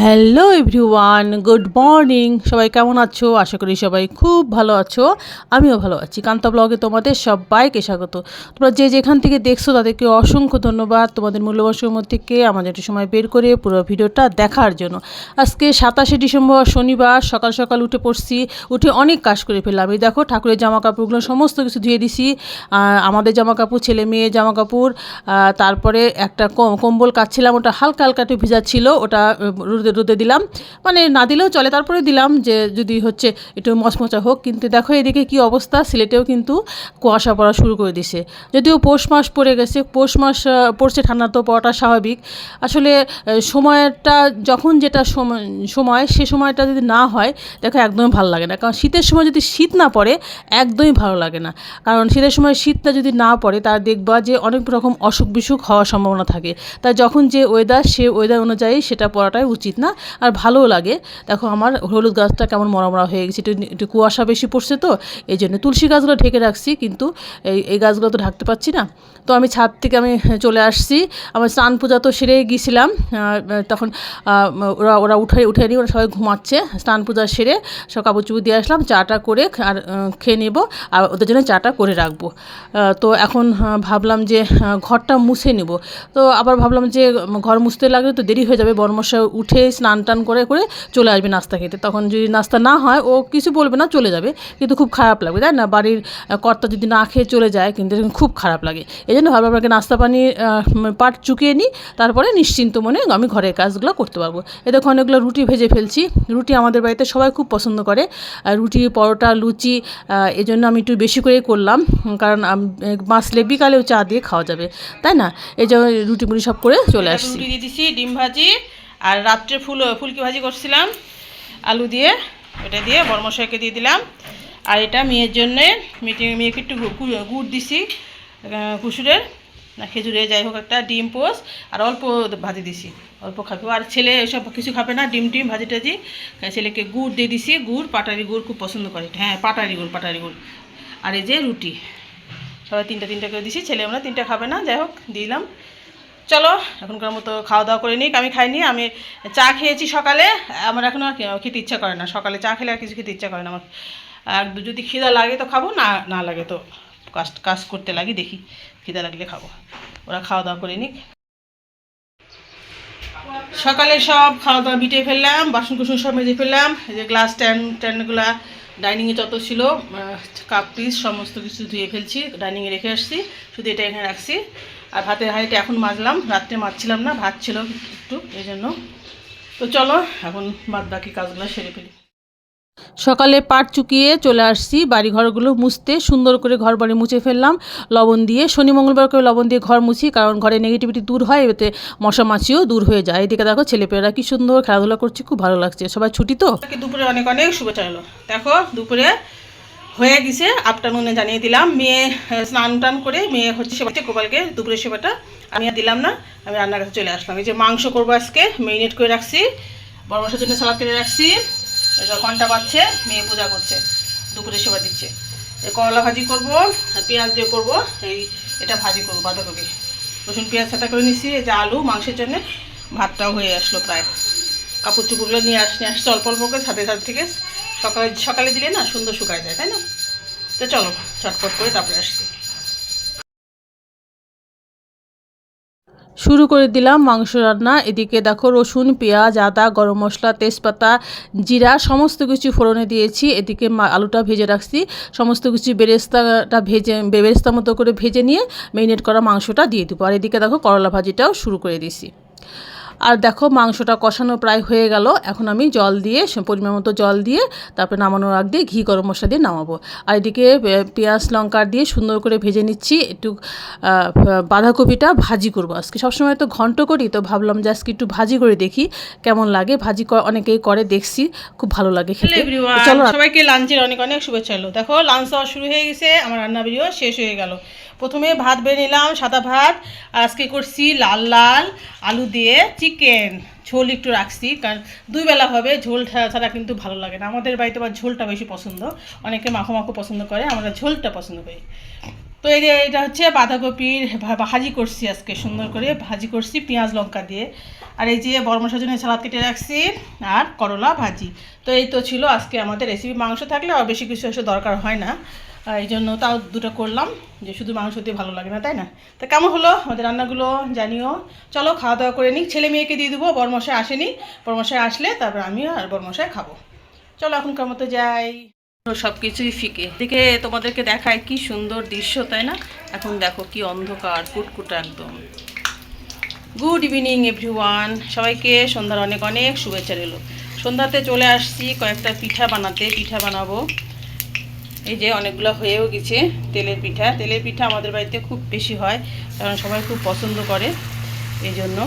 Hello everyone good morning. সবাই কেমন আছো? আশা করি সবাই খুব ভালো আছো। আমিও ভালো আছি। কান্তা ব্লগে তোমাদের সবাইকে স্বাগত। তোমরা যে যেখান থেকে দেখছ তাদেরকে অসংখ্য ধন্যবাদ। তোমাদের মূল্যবান সময় থেকে আমাদের একটু সময় বের করে পুরো ভিডিওটা দেখার জন্য। আজকে সাতাশে ডিসেম্বর শনিবার সকাল সকাল উঠে পড়ছি। উঠে অনেক কাজ করে ফেললাম। এই দেখো ঠাকুরের জামা কাপড়গুলো সমস্ত কিছু ধুয়ে দিছি। আমাদের জামা কাপড় ছেলে মেয়ে জামা কাপড় তারপরে একটা কম- কম্বল কাচ্ছিলাম ওটা হালকা হালকা একটু ভিজা ছিল। ওটা আহ, রোদে রোদে দিলাম। মানে না দিলেও চলে, তারপরে দিলাম যে যদি হচ্ছে একটু মচমচা হোক, কিন্তু দেখো এদিকে কি অবস্থা, সিলেটেও কিন্তু কুয়াশা পড়া শুরু করে দিছে। যদিও পৌষ মাস পড়ে গেছে, পৌষ মাস পড়ছে ঠান্ডা, তো পড়াটা স্বাভাবিক। আসলে সময়টা যখন যেটা সময়, সে সময়টা যদি না হয়, দেখো একদমই ভালো লাগে না। কারণ শীতের সময় যদি শীত না পড়ে, একদমই ভালো লাগে না। কারণ শীতের সময় শীতটা যদি না পড়ে তার দেখবা যে অনেক রকম অসুখ বিসুখ হওয়ার সম্ভাবনা থাকে। তাই যখন যে ওয়েদার সে ওয়েদার অনুযায়ী সেটা পড়াটাই উচিত। না, আর ভালোও লাগে। দেখো আমার হলুদ গাছটা কেমন মরা হয়ে গেছে, একটু একটু কুয়াশা বেশি পড়ছে তো এই জন্য তুলসী গাছগুলো ঢেকে রাখছি, কিন্তু এই এই গাছগুলো তো ঢাকতে পারছি না। তো আমি ছাদ থেকে আমি চলে আসছি, আমার স্নান পূজা তো সেরে গিয়েছিলাম তখন ওরা ওরা উঠে উঠে নিয়ে ওরা সবাই ঘুমাচ্ছে, স্নান পূজা সেরে সব কাপড় চুপড় দিয়ে আসলাম, চাটা করে আর খেয়ে নেব, আর ওদের জন্য চাটা করে রাখব। তো এখন ভাবলাম যে ঘরটা মুছে নেব। তো আবার ভাবলাম যে, ঘর মুছতে লাগলে তো দেরি হয়ে যাবে বর্মশা উঠে স্নান টান করে করে চলে আসবে নাস্তা খেতে। তখন যদি নাস্তা না হয় ও কিছু বলবে না চলে যাবে। কিন্তু খুব খারাপ লাগবে তাই না? বাড়ির কর্তা যদি না খেয়ে চলে যায় কিন্তু খুব খারাপ লাগে। এই জন্য ভাবলাম আপনাকে নাস্তা পানি পাট চুকিয়ে নিই তারপরে নিশ্চিন্ত মনে আমি ঘরের কাজগুলো করতে পারব। এ দেখো অনেকগুলো রুটি ভেজে ফেলছি। রুটি আমাদের বাড়িতে সবাই খুব পছন্দ করে। রুটি পরোটা লুচি আহ, এই জন্য আমি একটু বেশি করে করলাম। কারণ মাছলে বিকালেও চা দিয়ে খাওয়া যাবে তাই না? এই জন্য রুটি মুড়ি সব করে চলে আসছি। রুটি দিয়ে দিছি ডিম ভাজি আর রাত্রে ফুল, ফুলকি ভাজি করছিলাম, আলু দিয়ে, এটা দিয়ে বর্মশাইকে দিয়ে দিলাম। আর এটা মেয়ের জন্যে মেয়েকে মেয়েকে একটু গুড় দিছি কুসুরের, না খেজুরে যাই হোক একটা ডিম পোস আর অল্প ভাজি দিছি, অল্প খাবে। আর ছেলে এসব কিছু খাবে না, ডিম টিম, ভাজি টাজি। ছেলেকে গুড় দিয়ে দিছি, গুড়, পাটারি গুড় খুব পছন্দ করে হ্যাঁ পাটারি গুড় পাটারি গুড়। আর এই যে রুটি, সবাই তিনটা তিনটা করে দিছি, ছেলে আমরা তিনটা খাবে না, যাই হোক দিলাম। চলো, এখনকার মতো খাওয়া দাওয়া করে নিক, আমি খাইনি, আমি চা খেয়েছি সকালে, আমার এখন আর খেতে ইচ্ছা করে না, সকালে চা খেলে আর কিছু খেতে ইচ্ছা করে না আমার। আর যদি খিদা লাগে তো খাব, না না লাগে তো কাজ কাজ করতে লাগি, দেখি খিদা লাগলে খাব। ওরা খাওয়া দাওয়া করে নিক। সকালে সব খাওয়া দাওয়া বিটে ফেললাম বাসন কুসন সব মেজে ফেললাম যে গ্লাস স্ট্যান্ড ট্যান্ডগুলো ডাইনিংয়ে যত ছিল কাপ, পিস, সমস্ত কিছু ধুয়ে ফেলছি, ডাইনিংয়ে রেখে আসছি, শুধু এটা এখানে রাখছি। আর ভাতের হাঁড়িটা এখন মাজলাম রাত্রে মাজছিলাম না ভাত ছিল একটু এই জন্য। তো চলো এখন বাদ বাকি কাজগুলো সেরে ফেলি। সকালে পাট চুকিয়ে চলে আসছি বাড়ি ঘরগুলো মুছতে সুন্দর করে ঘর বাড়ি মুছে ফেললাম লবণ দিয়ে। শনি মঙ্গলবার করে লবণ দিয়ে ঘর মুছি কারণ ঘরে নেগেটিভিটি দূর হয় এতে মশা মাছিও দূর হয়ে যায়। এদিকে দেখো ছেলেপেয়েরা কি সুন্দর খেলাধুলা করছে খুব ভালো লাগছে। সবাই ছুটি তো? দুপুরে অনেক অনেক শুভেচ্ছা এলো দেখো দুপুরে হয়ে গেছে। আফটারনুনে জানিয়ে দিলাম, মেয়ে স্নান টান করে মেয়ে হচ্ছে সেবাতে গোপালকে দুপুরের সেবাটা আমি আর দিলাম না। আমি রান্নার কাছে চলে আসলাম। এই যে মাংস করব আজকে মেরিনেট করে রাখছি, বড় মাসের জন্য সালাদ কেটে রাখছি। ঘণ্টা বাজছে, মেয়ে পূজা করছে, দুপুরে সেবা দিচ্ছে। এই করলা ভাজি করব, আর পেঁয়াজ দিয়ে করব, এই এটা ভাজি করব বাঁধাকপি। রসুন, পেঁয়াজ সাথে করে নিচ্ছি এই যে আলু, মাংসের জন্য ভাতটাও হয়ে আসলো প্রায়। কাপড় চুপড়গুলো নিয়ে আসতে আসছে, অল্প অল্প করে ছাদে ছাদ থেকে। সকালে সকালে দিলে না সুন্দর শুকায় যায়, তাই না? তো চলো, চটপট করে তারপরে আসছি। শুরু করে দিলাম মাংস রান্না। এদিকে দেখো রসুন, পেঁয়াজ, আদা, গরম মশলা, তেজপাতা, জিরা, সমস্ত কিছু ফোড়নে দিয়েছি। এদিকে আলুটা ভেজে রাখছি। সমস্ত কিছু বেরেস্তাটা ভেজে বেরেস্তা মতো করে ভেজে নিয়ে মেরিনেট করা মাংসটা দিয়ে দেবো। আর এদিকে দেখো করলা ভাজিটাও শুরু করে দিছি আর দেখো মাংসটা কষানো প্রায় হয়ে গেল। এখন আমি জল দিয়ে পরিমাণ মতো জল দিয়ে তারপরে নামানোর আগ দিয়ে ঘি গরম মশলা দিয়ে নামাবো। আর এদিকে পেঁয়াজ লঙ্কা দিয়ে সুন্দর করে ভেজে নিচ্ছি। একটু বাঁধাকপিটা ভাজি করব। আজকে সবসময় তো ঘন্ট করি তো ভাবলাম যে আজকে একটু ভাজি করে দেখি কেমন লাগে। ভাজি অনেকেই করে দেখছি খুব ভালো লাগে খেতে। চলো সবাইকে লাঞ্চের অনেক অনেক শুভেচ্ছা এলো। দেখো লাঞ্চ হওয়া শুরু হয়ে গেছে আমার রান্না ভিডিও শেষ হয়ে গেল। প্রথমে ভাত বেড়ে নিলাম সাদা ভাত আর আজকে করছি লাল লাল আলু দিয়ে চিকেন ঝোল একটু রাখছি, কারণ দুই বেলা হবে, ঝোল ছাড়া কিন্তু ভালো লাগে না। আমাদের বাড়িতে আবার ঝোলটা বেশি পছন্দ। অনেকে মাখো মাখো পছন্দ করে, আমরা ঝোলটা পছন্দ করি। তো এই যে, এটা হচ্ছে বাঁধাকপির ভাজি করছি আজকে, সুন্দর করে ভাজি করছি পেঁয়াজ, লঙ্কা দিয়ে। আর এই যে, বড় মশার জন্য সালাদ কেটে রাখছি, আর করলা ভাজি। তো এই তো ছিল আজকে আমাদের রেসিপি মাংস থাকলে আর বেশি কিছু দরকার হয় না। এই জন্য তাও দুটো করলাম, যে শুধু মাংস দিয়ে ভালো লাগে না, তাই না? তো কেমন হলো আমাদের রান্নাগুলো জানিও। চলো খাওয়া দাওয়া করে নিই ছেলে মেয়েকে দিয়ে দেবো, বরমশাই আসেনি। বরমশাই আসলে তারপর আমিও আর বরমশাই খাব। চলো এখনকার মতো যাই। সব কিছুই ফিকে। দেখে তোমাদেরকে দেখায় কি সুন্দর দৃশ্য, তাই না? এখন দেখো কি অন্ধকার, কুটকুটা একদম। গুড ইভিনিং এভরিওয়ান সবাইকে সন্ধ্যার অনেক অনেক শুভেচ্ছা রইল। সন্ধ্যাতে চলে আসছি কয়েকটা পিঠা বানাতে, পিঠা বানাবো। এই যে অনেকগুলো হয়েও গেছে তেলের পিঠা। তেলের পিঠা আমাদের বাড়িতে খুব বেশি হয়, কারণ সবাই খুব পছন্দ করে এই জন্য।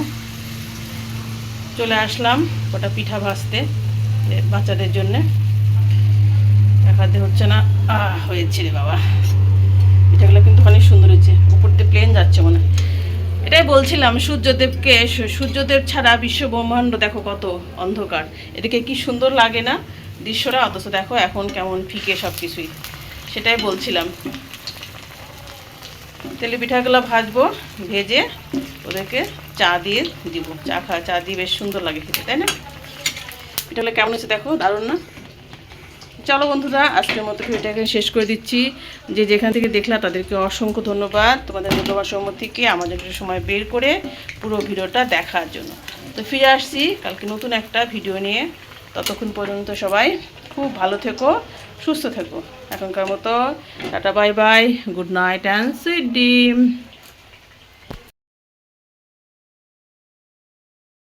চলে আসলাম ওটা পিঠা ভাজতে বাচ্চাদের জন্যে। দেখাতে হচ্ছে না। হয়েছে রে বাবা। পিঠাগুলো কিন্তু অনেক সুন্দর হয়েছে। উপর দিয়ে প্লেন যাচ্ছে মনে হয়। এটাই বলছিলাম, সূর্যদেবকে সূর্যদেব ছাড়া বিশ্ব ব্রহ্মাণ্ড দেখো কত অন্ধকার। এদিকে কি সুন্দর লাগে না? দৃশ্যটা, অথচ দেখো এখন কেমন ফিকে সব কিছুই সেটাই বলছিলাম। তেলে পিঠাগুলো ভাজবো, ভেজে ওদেরকে চা দিয়ে দিব। চা খা, চা দিয়ে বেশ সুন্দর লাগে খেতে, তাই না? পিঠাগুলো কেমন হচ্ছে দেখো, দারুণ না? চলো বন্ধুরা, আজকের মতো ভিডিওটাকে শেষ করে দিচ্ছি। যে যেখান থেকে দেখলা, তাদেরকে অসংখ্য ধন্যবাদ। তোমাদের মূল্যবান সময় থেকে আমাদের একটু সময় বের করে পুরো ভিডিওটা দেখার জন্য। তো ফিরে আসছি, কালকে নতুন একটা ভিডিও নিয়ে। ততক্ষণ পর্যন্ত সবাই খুব ভালো থেকো, সুস্থ থেকো। এখনকার মতো tata, bye bye, good night and sweet dream